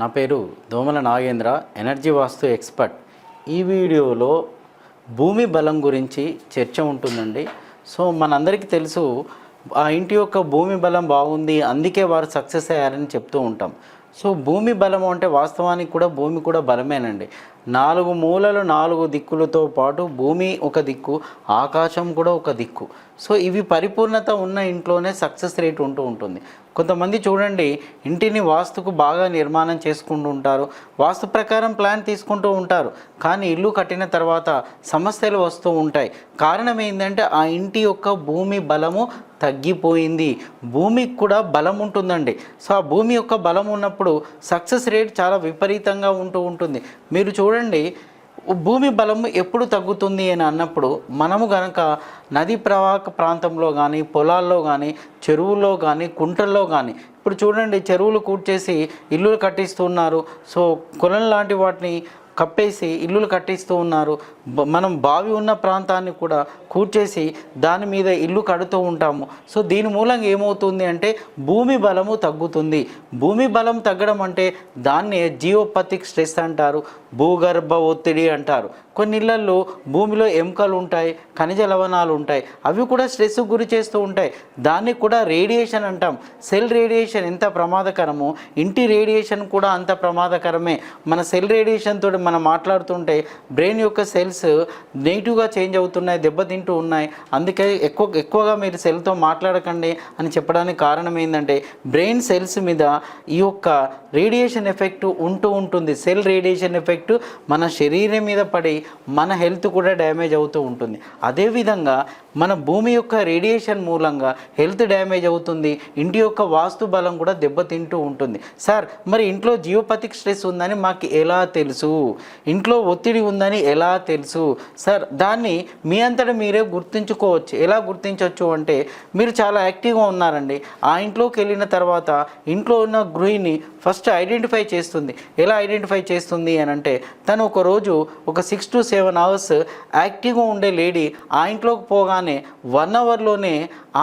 నా పేరు దోమల నాగేంద్ర ఎనర్జీ వాస్తు ఎక్స్పర్ట్. ఈ వీడియోలో భూమి బలం గురించి చర్చ ఉంటుందండి. సో మనందరికీ తెలుసు ఆ ఇంటి యొక్క భూమి బలం బాగుంది అందుకే వారు సక్సెస్ అయ్యారని చెప్తూ ఉంటాం. సో భూమి బలం అంటే వాస్తవానికి కూడా భూమి కూడా బలమేనండి. నాలుగు మూలలు నాలుగు దిక్కులతో పాటు భూమి ఒక దిక్కు ఆకాశం కూడా ఒక దిక్కు. సో ఇవి పరిపూర్ణత ఉన్న ఇంట్లోనే సక్సెస్ రేట్ ఉంటూ ఉంటుంది. కొంతమంది చూడండి ఇంటిని వాస్తుకు బాగా నిర్మాణం చేసుకుంటూ ఉంటారు. వాస్తు ప్రకారం ప్లాన్ తీసుకుంటూ ఉంటారు. కానీ ఇల్లు కట్టిన తర్వాత సమస్యలు వస్తూ ఉంటాయి. కారణం ఏంటంటే ఆ ఇంటి యొక్క భూమి బలము తగ్గిపోయింది. భూమికి కూడా బలం ఉంటుందండి. సో ఆ భూమి యొక్క బలం ఉన్నప్పుడు సక్సెస్ రేట్ చాలా విపరీతంగా ఉంటూ ఉంటుంది. మీరు చూడండి భూమి బలం ఎప్పుడు తగ్గుతుంది అని అన్నప్పుడు మనము గనక నది ప్రవాహక ప్రాంతంలో కానీ పొలాల్లో కానీ చెరువుల్లో కానీ కుంటల్లో కానీ ఇప్పుడు చూడండి చెరువులు కూర్చేసి ఇల్లులు కట్టిస్తున్నారు సో కులం లాంటి వాటిని కప్పేసి ఇల్లులు కట్టిస్తూ ఉన్నారు. మనం బావి ఉన్న ప్రాంతాన్ని కూడా కూర్చేసి దాని మీద ఇల్లు కడుతూ ఉంటాము. సో దీని మూలంగా ఏమవుతుంది అంటే భూమి బలము తగ్గుతుంది. భూమి బలం తగ్గడం అంటే దాన్నే జియోపతిక్ స్ట్రెస్ అంటారు. భూగర్భ ఒత్తిడి అంటారు. కొన్ని ఇళ్ళలో భూమిలో ఎముకలు ఉంటాయి ఖనిజ లవణాలు ఉంటాయి అవి కూడా స్ట్రెస్ గురి చేస్తూ ఉంటాయి. దాన్ని కూడా రేడియేషన్ అంటాం. సెల్ రేడియేషన్ ఎంత ప్రమాదకరమో ఇంటి రేడియేషన్ కూడా అంత ప్రమాదకరమే. మన సెల్ రేడియేషన్ తోటి మనం మాట్లాడుతుంటే బ్రెయిన్ యొక్క సెల్స్ నెగిటివ్గా చేంజ్ అవుతున్నాయి దెబ్బతింటూ ఉన్నాయి. అందుకే ఎక్కువ ఎక్కువగా మీరు సెల్తో మాట్లాడకండి అని చెప్పడానికి కారణం ఏంటంటే బ్రెయిన్ సెల్స్ మీద ఈ యొక్క రేడియేషన్ ఎఫెక్ట్ ఉంటూ ఉంటుంది. సెల్ రేడియేషన్ ఎఫెక్ట్ మన శరీరం మీద పడి మన హెల్త్ కూడా డ్యామేజ్ అవుతూ ఉంటుంది. అదేవిధంగా మన భూమి యొక్క రేడియేషన్ మూలంగా హెల్త్ డ్యామేజ్ అవుతుంది. ఇంటి యొక్క వాస్తు బలం కూడా దెబ్బతింటూ ఉంటుంది. సార్ మరి ఇంట్లో జియోపతిక్ స్ట్రెస్ ఉందని మాకు ఎలా తెలుసు? ఇంట్లో ఒత్తిడి ఉందని ఎలా తెలుసు? సార్ దాన్ని మీ అంతటా మీరే గుర్తుంచుకోవచ్చు. ఎలా గుర్తించవచ్చు అంటే మీరు చాలా యాక్టివ్గా ఉన్నారండి. ఆ ఇంట్లోకి వెళ్ళిన తర్వాత ఇంట్లో ఉన్న గృహిణి ఫస్ట్ ఐడెంటిఫై చేస్తుంది. ఎలా ఐడెంటిఫై చేస్తుంది అని అంటే తను ఒక రోజు ఒక సిక్స్ టు సెవెన్ అవర్స్ యాక్టివ్గా ఉండే లేడీ ఆ ఇంట్లోకి పోగానే వన్ అవర్లోనే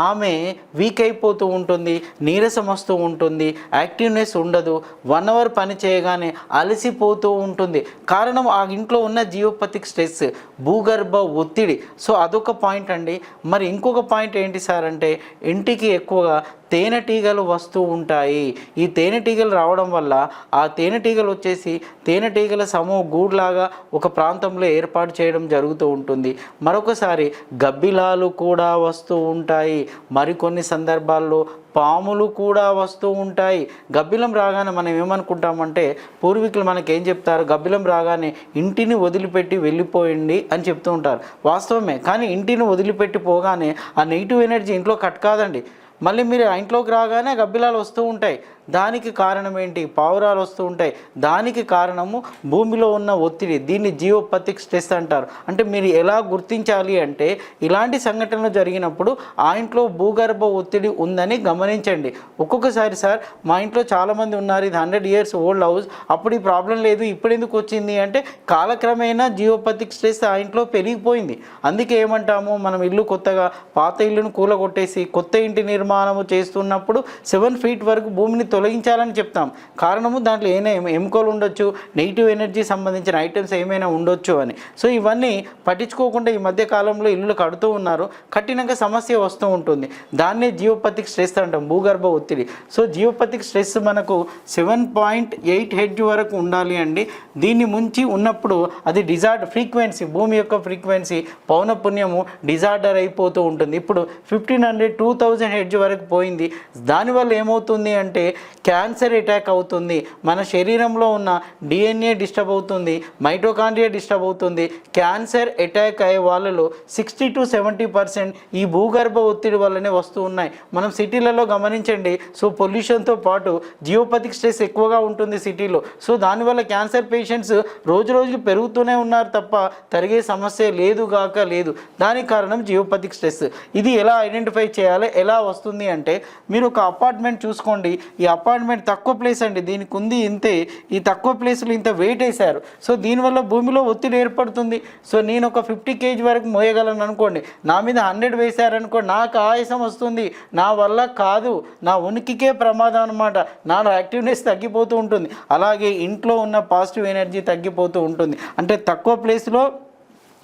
ఆమె వీక్ అయిపోతూ ఉంటుంది నీరసం వస్తూ ఉంటుంది యాక్టివ్నెస్ ఉండదు. వన్ అవర్ పని చేయగానే అలసిపోతూ ఉంటుంది. కారణం ఆ ఇంట్లో ఉన్న జియోపతిక్ స్ట్రెస్ భూగర్భ ఒత్తిడి. సో అదొక పాయింట్ అండి. మరి ఇంకొక పాయింట్ ఏంటి సార్ అంటే ఇంటికి ఎక్కువగా తేనెటీగలు వస్తూ ఉంటాయి. ఈ తేనెటీగలు రావడం వల్ల ఆ తేనెటీగలు వచ్చేసి తేనెటీగల సమూహ గూడ్లాగా ఒక ప్రాంతంలో ఏర్పాటు చేయడం జరుగుతూ ఉంటుంది. మరొకసారి గబ్బిలాలు కూడా వస్తూ ఉంటాయి. మరికొన్ని సందర్భాల్లో పాములు కూడా వస్తూ ఉంటాయి. గబ్బిలం రాగానే మనం ఏమనుకుంటామంటే పూర్వీకులు మనకి ఏం చెప్తారు? గబ్బిలం రాగానే ఇంటిని వదిలిపెట్టి వెళ్ళిపోయింది అని చెప్తూ ఉంటారు. వాస్తవమే. కానీ ఇంటిని వదిలిపెట్టి పోగానే ఆ నెగిటివ్ ఎనర్జీ ఇంట్లో కట్ కాదండి. మళ్ళీ మీరు ఆ ఇంట్లోకి రాగానే గబ్బిలాలు వస్తూ ఉంటాయి. దానికి కారణం ఏంటి? పావురాలు వస్తూ ఉంటాయి. దానికి కారణము భూమిలో ఉన్న ఒత్తిడి. దీన్ని జియోపతిక్ స్ట్రెస్ అంటారు. అంటే మీరు ఎలా గుర్తించాలి అంటే ఇలాంటి సంఘటనలు జరిగినప్పుడు ఆ ఇంట్లో భూగర్భ ఒత్తిడి ఉందని గమనించండి. ఒక్కొక్కసారి సార్ మా ఇంట్లో చాలామంది ఉన్నారు. ఇది హండ్రెడ్ ఇయర్స్ ఓల్డ్ హౌస్. అప్పుడు ఈ ప్రాబ్లం లేదు. ఇప్పుడు ఎందుకు వచ్చింది అంటే కాలక్రమేణా జియోపతిక్ స్ట్రెస్ ఆ ఇంట్లో పెరిగిపోయింది. అందుకే ఏమంటాము? మనం ఇల్లు కొత్తగా పాత ఇల్లును కూలగొట్టేసి కొత్త ఇంటి నిర్మాణము చేస్తున్నప్పుడు సెవెన్ ఫీట్ వరకు భూమిని తొలగించాలని చెప్తాం. కారణము దాంట్లో ఏమైనా ఎముకలు ఉండొచ్చు నెగిటివ్ ఎనర్జీ సంబంధించిన ఐటమ్స్ ఏమైనా ఉండొచ్చు అని. సో ఇవన్నీ పట్టించుకోకుండా ఈ మధ్య కాలంలో ఇల్లు కడుతూ ఉన్నారు. కట్టినాక సమస్య వస్తూ ఉంటుంది. దాన్నే జియోపతిక్ స్ట్రెస్ అంటాం భూగర్భ ఒత్తిడి. సో జియోపతిక్ స్ట్రెస్ మనకు సెవెన్ పాయింట్ ఎయిట్ హెడ్ వరకు ఉండాలి అండి. దీన్ని ముంచి ఉన్నప్పుడు అది డిజార్డ్ ఫ్రీక్వెన్సీ భూమి యొక్క ఫ్రీక్వెన్సీ పౌనపుణ్యము డిజార్డర్ అయిపోతూ ఉంటుంది. ఇప్పుడు fifteen hundred two thousand hertz వరకు పోయింది. దానివల్ల ఏమవుతుంది అంటే క్యాన్సర్ అటాక్ అవుతుంది. మన శరీరంలో ఉన్న డిఎన్ఏ డిస్టర్బ్ అవుతుంది. మైటోకాండ్రియా డిస్టర్బ్ అవుతుంది. క్యాన్సర్ అటాక్ అయ్యే వాళ్ళలో సిక్స్టీ టు సెవెంటీ పర్సెంట్ ఈ భూగర్భ ఒత్తిడి వల్లనే వస్తూ ఉన్నాయి. మనం సిటీలలో గమనించండి. సో పొల్యూషన్తో పాటు జియోపతిక్ స్ట్రెస్ ఎక్కువగా ఉంటుంది సిటీలో. సో దానివల్ల క్యాన్సర్ పేషెంట్స్ రోజు రోజులు పెరుగుతూనే ఉన్నారు తప్ప తరిగే సమస్య లేదు గాక లేదు. దానికి కారణం జియోపతిక్ స్ట్రెస్. ఇది ఎలా ఐడెంటిఫై చేయాలి? ఎలా వస్తుంది అంటే మీరు ఒక అపార్ట్మెంట్ చూసుకోండి. ఈ అపార్ట్మెంట్ తక్కువ ప్లేస్ అండి. దీనికి ఉంది ఇంతే. ఈ తక్కువ ప్లేస్లో ఇంత వెయిట్ వేశారు. సో దీనివల్ల భూమిలో ఒత్తిడి ఏర్పడుతుంది. సో నేను ఒక ఫిఫ్టీ కేజీ వరకు మోయగలను అనుకోండి. నా మీద హండ్రెడ్ వేశారనుకోండి నాకు ఆయాసం వస్తుంది. నా వల్ల కాదు. నా ఉనికికే ప్రమాదం అనమాట నా యాక్టివ్నెస్ తగ్గిపోతూ ఉంటుంది. అలాగే ఇంట్లో ఉన్న పాజిటివ్ ఎనర్జీ తగ్గిపోతూ ఉంటుంది. అంటే తక్కువ ప్లేస్లో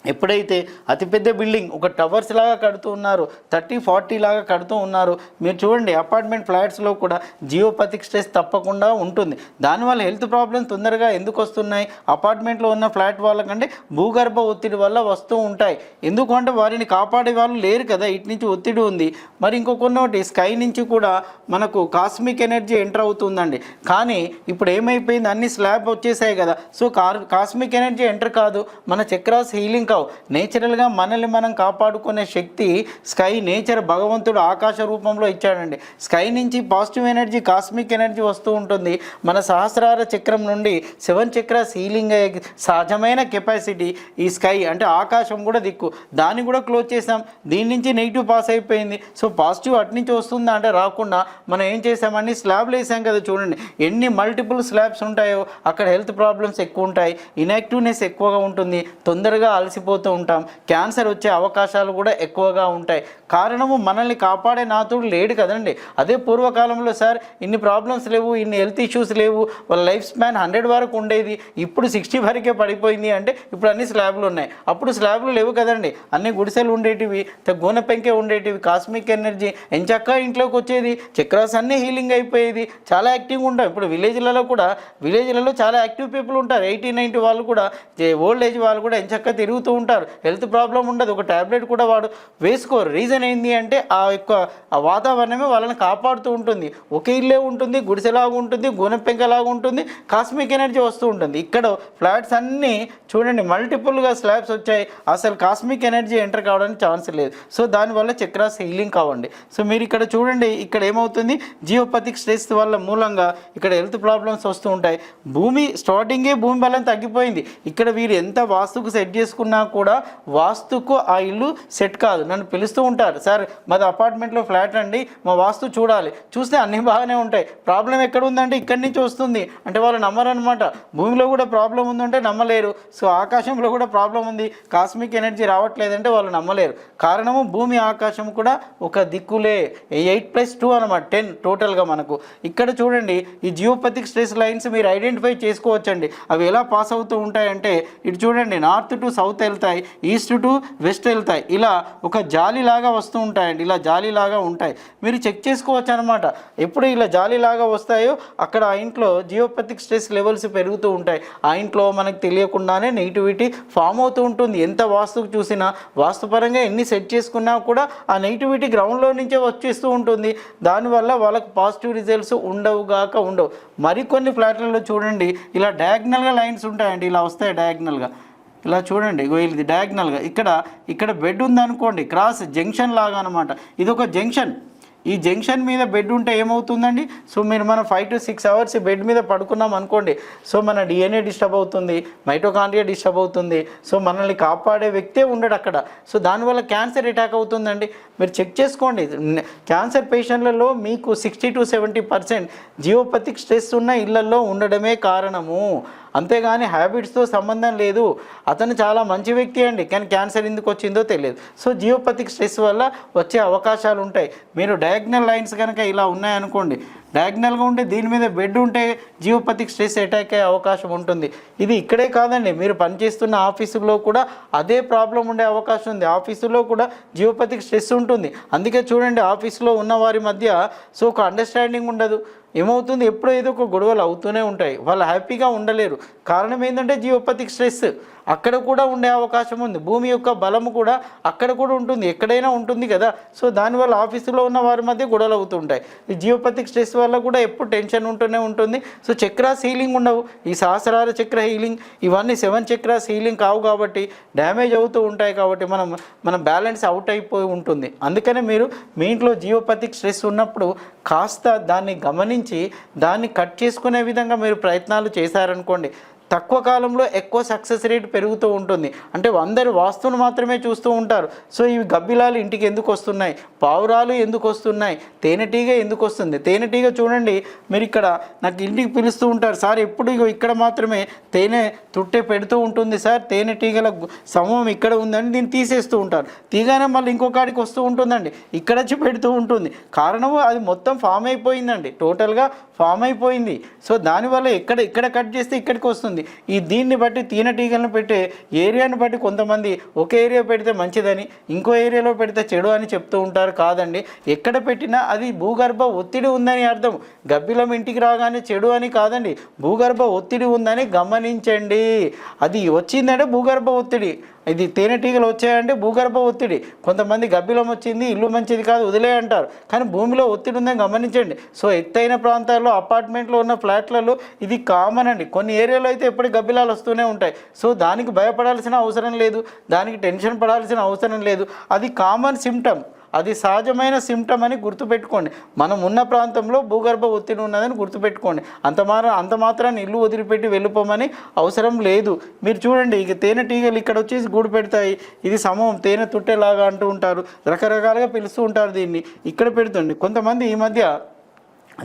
ఎప్పుడైతే అతిపెద్ద బిల్డింగ్ ఒక టవర్స్ లాగా కడుతూ ఉన్నారు థర్టీ ఫార్టీ లాగా కడుతూ ఉన్నారు మీరు చూడండి అపార్ట్మెంట్ ఫ్లాట్స్లో కూడా జియోపతిక్ స్ట్రెస్ తప్పకుండా ఉంటుంది. దానివల్ల హెల్త్ ప్రాబ్లమ్స్ తొందరగా ఎందుకు వస్తున్నాయి? అపార్ట్మెంట్లో ఉన్న ఫ్లాట్ వాళ్ళకంటే భూగర్భ ఒత్తిడి వల్ల వస్తూ ఉంటాయి. ఎందుకంటే వారిని కాపాడే వాళ్ళు లేరు కదా ఇటు నుంచి ఒత్తిడి ఉంది. మరి ఇంకొకటి స్కై నుంచి కూడా మనకు కాస్మిక్ ఎనర్జీ ఎంటర్ అవుతుందండి. కానీ ఇప్పుడు ఏమైపోయింది? అన్ని స్లాబ్ వచ్చేసాయి కదా. So car cosmic energy enter కాదు. మన చక్రాస్ హీలింగ్ కావు నేచురల్గా మనల్ని మనం కాపాడుకునే శక్తి స్కై నేచర్ భగవంతుడు ఆకాశ రూపంలో ఇచ్చాడండి. స్కై నుంచి పాజిటివ్ ఎనర్జీ కాస్మిక్ ఎనర్జీ వస్తూ ఉంటుంది. మన సహస్రార చక్రం నుండి సెవెన్ చక్ర సీలింగ్ అయ్యే సహజమైన కెపాసిటీ ఈ స్కై అంటే ఆకాశం కూడా దిక్కు. దాన్ని కూడా క్లోజ్ చేసాం. దీని నుంచి నెగిటివ్ పాస్ అయిపోయింది. సో పాజిటివ్ అట్నుంచి వస్తుందా అంటే రాకుండా మనం ఏం చేసామండి స్లాబ్లు వేసాం కదా చూడండి. ఎన్ని మల్టిపుల్ స్లాబ్స్ ఉంటాయో అక్కడ హెల్త్ ప్రాబ్లమ్స్ ఎక్కువ ఉంటాయి. ఇన్యాక్టివ్నెస్ ఎక్కువగా ఉంటుంది. తొందరగా అలసి అలసిపోతూ ఉంటాం. క్యాన్సర్ వచ్చే అవకాశాలు కూడా ఎక్కువగా ఉంటాయి. కారణము మనల్ని కాపాడే నాతుడు లేడు కదండి. అదే పూర్వకాలంలో సార్ ఇన్ని ప్రాబ్లమ్స్ లేవు ఇన్ని హెల్త్ ఇష్యూస్ లేవు వాళ్ళ లైఫ్ స్పాన్ హండ్రెడ్ వరకు ఉండేది. ఇప్పుడు సిక్స్టీ వరకే పడిపోయింది అంటే ఇప్పుడు అన్ని స్లాబ్లు ఉన్నాయి. అప్పుడు స్లాబ్లు లేవు కదండి. అన్ని గుడిసెలు ఉండేటివి త- పెంకే ఉండేటివి కాస్మిక్ ఎనర్జీ. ఎంచక్క ఇంట్లోకి వచ్చేది చక్రాస్ అన్నీ హీలింగ్ అయిపోయేది. చాలా యాక్టివ్గా ఉంటాం. ఇప్పుడు విలేజ్లలో కూడా విలేజ్లలో చాలా యాక్టివ్ పీపుల్ ఉంటారు. ఎయిటీ నైన్టీ వాళ్ళు కూడా ఓల్డ్ ఏజ్ వాళ్ళు కూడా ఎంచక్క తిరుగుతూ ఉంటారు. హెల్త్ ప్రాబ్లం ఉండదు. ఒక టాబ్లెట్ కూడా వాడు వేసుకోరు రీజన్ ఏంటి అంటే ఆ యొక్క ఆ వాతావరణమే వాళ్ళని కాపాడుతూ ఉంటుంది. ఒకే ఇల్లే ఉంటుంది గుడిసెలాగా ఉంటుంది గోనె పెంకలాగా ఉంటుంది కాస్మిక్ ఎనర్జీ వస్తూ ఉంటుంది. ఇక్కడ ఫ్లాట్స్ అన్నీ చూడండి మల్టిపుల్గా స్లాబ్స్ వచ్చాయి. అసలు కాస్మిక్ ఎనర్జీ ఎంటర్ కావడానికి ఛాన్స్ లేదు. సో దానివల్ల చక్రాస్ హీలింగ్ కావండి. సో మీరు ఇక్కడ చూడండి ఇక్కడ ఏమవుతుంది? జియోపతిక్ స్ట్రెస్ వల్ల మూలంగా ఇక్కడ హెల్త్ ప్రాబ్లమ్స్ వస్తూ ఉంటాయి. భూమి స్టార్టింగే భూమి బలం తగ్గిపోయింది. ఇక్కడ వీరు ఎంత వాస్తుకు సెట్ చేసుకున్నా కూడా వాస్తుకు ఆ ఇల్లు సెట్ కాదు. నన్ను పిలుస్తూ ఉంటారు. సార్ మాది అపార్ట్మెంట్లో ఫ్లాట్ అండి. మా వాస్తు చూడాలి. చూస్తే అన్నీ బాగానే ఉంటాయి. ప్రాబ్లం ఎక్కడ ఉందంటే ఇక్కడి నుంచి వస్తుంది అంటే వాళ్ళు నమ్మరనమాట భూమిలో కూడా ప్రాబ్లం ఉందంటే నమ్మలేరు. సో ఆకాశంలో కూడా ప్రాబ్లం ఉంది. కాస్మిక్ ఎనర్జీ రావట్లేదంటే వాళ్ళు నమ్మలేరు. కారణము భూమి ఆకాశం కూడా ఒక దిక్కులే. ఎయిట్ ప్లస్ టూ అనమాట టెన్ టోటల్గా మనకు. ఇక్కడ చూడండి ఈ జియోపతిక్ స్ట్రెస్ లైన్స్ మీరు ఐడెంటిఫై చేసుకోవచ్చండి. అవి ఎలా పాస్ అవుతూ ఉంటాయంటే ఇటు చూడండి నార్త్ టు సౌత్ వెళ్తాయి ఈస్ట్ టు వెస్ట్ వెళ్తాయి. ఇలా ఒక జాలిలాగా వస్తూ ఉంటాయండి. ఇలా జాలిలాగా ఉంటాయి. మీరు చెక్ చేసుకోవచ్చు అనమాట ఎప్పుడు ఇలా జాలిలాగా వస్తాయో అక్కడ ఆ ఇంట్లో జియోపతిక్ స్ట్రెస్ లెవెల్స్ పెరుగుతూ ఉంటాయి. ఆ ఇంట్లో మనకు తెలియకుండానే నెగిటివిటీ ఫామ్ అవుతూ ఉంటుంది. ఎంత వాస్తుకు చూసినా వాస్తుపరంగా ఎన్ని సెట్ చేసుకున్నా కూడా ఆ నెగిటివిటీ గ్రౌండ్లో నుంచే వచ్చేస్తూ ఉంటుంది. దానివల్ల వాళ్ళకు పాజిటివ్ రిజల్ట్స్ ఉండవు గాక ఉండవు. మరికొన్ని ఫ్లాట్లలో చూడండి. ఇలా డయాగ్నల్గా లైన్స్ ఉంటాయండి. ఇలా వస్తాయి డయాగ్నల్గా. ఇలా చూడండి ఇగో ఇది డయాగ్నల్గా ఇక్కడ ఇక్కడ బెడ్ ఉందనుకోండి క్రాస్ జంక్షన్ లాగా అనమాట ఇది ఒక జంక్షన్ ఈ జంక్షన్ మీద బెడ్ ఉంటే ఏమవుతుందండి? సో మీరు మనం five to six hours bed మీద పడుకున్నాం అనుకోండి సో మన డిఎన్ఏ డిస్టర్బ్ అవుతుంది మైటోకాండ్రియా డిస్టర్బ్ అవుతుంది సో మనల్ని కాపాడే వ్యక్తే ఉండడు అక్కడ. సో దానివల్ల క్యాన్సర్ అటాక్ అవుతుందండి. మీరు చెక్ చేసుకోండి. క్యాన్సర్ పేషెంట్లలో మీకు sixty to seventy percent geopathic stress ఉన్న ఇళ్ళలో ఉండడమే కారణము. అంతేగాని హ్యాబిట్స్తో సంబంధం లేదు. అతను చాలా మంచి వ్యక్తి అండి. కానీ క్యాన్సర్ ఎందుకు వచ్చిందో తెలియదు. సో జియోపతిక్ స్ట్రెస్ వల్ల వచ్చే అవకాశాలు ఉంటాయి. మీరు డయాగ్నల్ లైన్స్ కనుక ఇలా ఉన్నాయనుకోండి డయాగ్నల్గా ఉంటే దీని మీద బెడ్ ఉంటే జియోపతిక్ స్ట్రెస్ అటాక్ అయ్యే అవకాశం ఉంటుంది. ఇది ఇక్కడే కాదండి. మీరు పనిచేస్తున్న ఆఫీసులో కూడా అదే ప్రాబ్లం ఉండే అవకాశం ఉంది. ఆఫీసులో కూడా జియోపతిక్ స్ట్రెస్ ఉంటుంది. అందుకే చూడండి ఆఫీసులో ఉన్న వారి మధ్య సో ఒక అండర్స్టాండింగ్ ఉండదు. ఏమవుతుంది? ఎప్పుడో ఏదో ఒక గొడవలు అవుతూనే ఉంటాయి. వాళ్ళు హ్యాపీగా ఉండలేరు. కారణం ఏంటంటే జియోపతిక్ స్ట్రెస్. అక్కడ కూడా ఉండే అవకాశం ఉంది. భూమి యొక్క బలము కూడా అక్కడ కూడా ఉంటుంది. ఎక్కడైనా ఉంటుంది కదా. సో దానివల్ల ఆఫీసులో ఉన్న వారి మధ్య గొడవలు అవుతుంటాయి ఈ జియోపతిక్ స్ట్రెస్ వల్ల కూడా ఎప్పుడు టెన్షన్ ఉంటూనే ఉంటుంది. సో చక్రాస్ హీలింగ్ ఉండవు. ఈ సహస్రార చక్ర హీలింగ్ ఇవన్నీ సెవెన్ చక్రాస్ హీలింగ్ కావు కాబట్టి డ్యామేజ్ అవుతూ ఉంటాయి కాబట్టి మనం మన బ్యాలెన్స్ అవుట్ అయిపోయి ఉంటుంది. అందుకనే మీరు మీ ఇంట్లో జియోపతిక్ స్ట్రెస్ ఉన్నప్పుడు కాస్త దాన్ని గమనించి దాన్ని కట్ చేసుకునే విధంగా మీరు ప్రయత్నాలు చేశారనుకోండి తక్కువ కాలంలో ఎక్కువ సక్సెస్ రేట్ పెరుగుతూ ఉంటుంది. అంటే అందరు వాస్తువును మాత్రమే చూస్తూ ఉంటారు. సో ఇవి గబ్బిలాలు ఇంటికి ఎందుకు వస్తున్నాయి? పావురాలు ఎందుకు వస్తున్నాయి? తేనెటీగ ఎందుకు వస్తుంది? తేనెటీగ చూడండి. మీరు ఇక్కడ నాకు ఇంటికి పిలుస్తూ ఉంటారు. సార్ ఎప్పుడు ఇక్కడ మాత్రమే తేనె తుట్టే పెడుతూ ఉంటుంది సార్. తేనెటీగల సమూహం ఇక్కడ ఉందని దీన్ని తీసేస్తూ ఉంటారు. తీగానే మళ్ళీ ఇంకొకడికి వస్తూ ఉంటుందండి. ఇక్కడ వచ్చి పెడుతూ ఉంటుంది. కారణము అది మొత్తం ఫామ్ అయిపోయిందండి. టోటల్గా ఫామ్ అయిపోయింది. సో దానివల్ల ఎక్కడ ఇక్కడ కట్ చేస్తే ఇక్కడికి వస్తుంది. ఈ దీన్ని బట్టి తేనెటీగలను పెట్టే ఏరియాను బట్టి కొంతమంది ఒక ఏరియా పెడితే మంచిదని ఇంకో ఏరియాలో పెడితే చెడు అని చెప్తూ ఉంటారు కాదండి. ఎక్కడ పెట్టినా అది భూగర్భ ఒత్తిడి ఉందని అర్థం. గబ్బిలం ఇంటికి రాగానే చెడు అని కాదండి. భూగర్భ ఒత్తిడి ఉందని గమనించండి. అది వచ్చిందంటే భూగర్భ ఒత్తిడి. ఇది తేనెటీగలు వచ్చాయంటే భూగర్భ ఒత్తిడి. కొంతమంది గబ్బిలం వచ్చింది ఇల్లు మంచిది కాదు వదిలే అంటారు. కానీ భూమిలో ఒత్తిడి ఉందని గమనించండి. సో ఎత్తైన ప్రాంతాల్లో అపార్ట్మెంట్లో ఉన్న ఫ్లాట్లలో ఇది కామన్ అండి. కొన్ని ఏరియాలో అయితే ఎప్పటికీ గబ్బిలాలు వస్తూనే ఉంటాయి. సో దానికి భయపడాల్సిన అవసరం లేదు. దానికి టెన్షన్ పడాల్సిన అవసరం లేదు. అది కామన్ సిమ్టమ్ అది సహజమైన సిమ్టమ్ అని గుర్తుపెట్టుకోండి. మనం ఉన్న ప్రాంతంలో భూగర్భ ఒత్తిడి ఉన్నదని గుర్తుపెట్టుకోండి. అంత మాత్రం అంత మాత్రాన్ని ఇల్లు వదిలిపెట్టి వెళ్ళిపోమని అవసరం లేదు. మీరు చూడండి ఇక తేనెటీగలు ఇక్కడ వచ్చేసి గూడు పెడతాయి. ఇది సమూహం తేనె తుట్టేలాగా అంటూ ఉంటారు. రకరకాలుగా పిలుస్తూ ఉంటారు దీన్ని. ఇక్కడ పెడుతుంది కొంతమంది ఈ మధ్య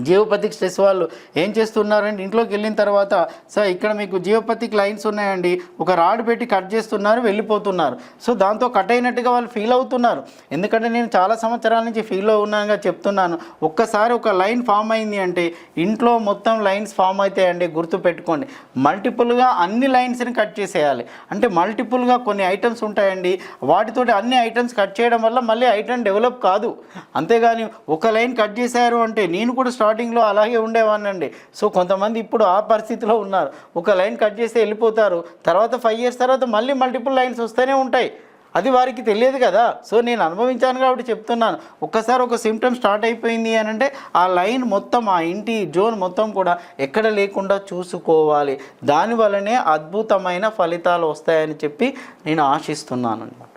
జియోపతిక్ స్ట్రెస్ వాళ్ళు ఏం చేస్తున్నారంటే ఇంట్లోకి వెళ్ళిన తర్వాత సార్ ఇక్కడ మీకు జియోపతిక్ లైన్స్ ఉన్నాయండి. ఒక రాడ్ పెట్టి కట్ చేస్తున్నారు వెళ్ళిపోతున్నారు. సో దాంతో కట్ అయినట్టుగా వాళ్ళు ఫీల్ అవుతున్నారు. ఎందుకంటే నేను చాలా సంవత్సరాల నుంచి ఫీల్ ఉన్నానుగా చెప్తున్నాను. ఒక్కసారి ఒక లైన్ ఫామ్ అయింది అంటే ఇంట్లో మొత్తం లైన్స్ ఫామ్ అవుతాయండి గుర్తు పెట్టుకోండి. మల్టిపుల్గా అన్ని లైన్స్ని కట్ చేసేయాలి. అంటే మల్టిపుల్గా కొన్ని ఐటమ్స్ ఉంటాయండి. వాటితోటి అన్ని ఐటమ్స్ కట్ చేయడం వల్ల మళ్ళీ ఐటమ్ డెవలప్ కాదు. అంతేగాని ఒక లైన్ కట్ చేశారు అంటే నేను కూడా స్టార్టింగ్లో అలాగే ఉండేవాడినండి. సో కొంతమంది ఇప్పుడు ఆ పరిస్థితిలో ఉన్నారు. ఒక లైన్ కట్ చేసి వెళ్ళిపోతారు. తర్వాత ఫైవ్ ఇయర్స్ తర్వాత మళ్ళీ మల్టిపుల్ లైన్స్ వస్తూనే ఉంటాయి. అది వారికి తెలియదు కదా. సో నేను అనుభవించాను కాబట్టి చెప్తున్నాను. ఒక్కసారి ఒక సిమ్టమ్ స్టార్ట్ అయిపోయింది అని అంటే ఆ లైన్ మొత్తం ఆ ఇంటి జోన్ మొత్తం కూడా ఎక్కడ లేకుండా చూసుకోవాలి. దానివల్లనే అద్భుతమైన ఫలితాలు వస్తాయని చెప్పి నేను ఆశిస్తున్నాను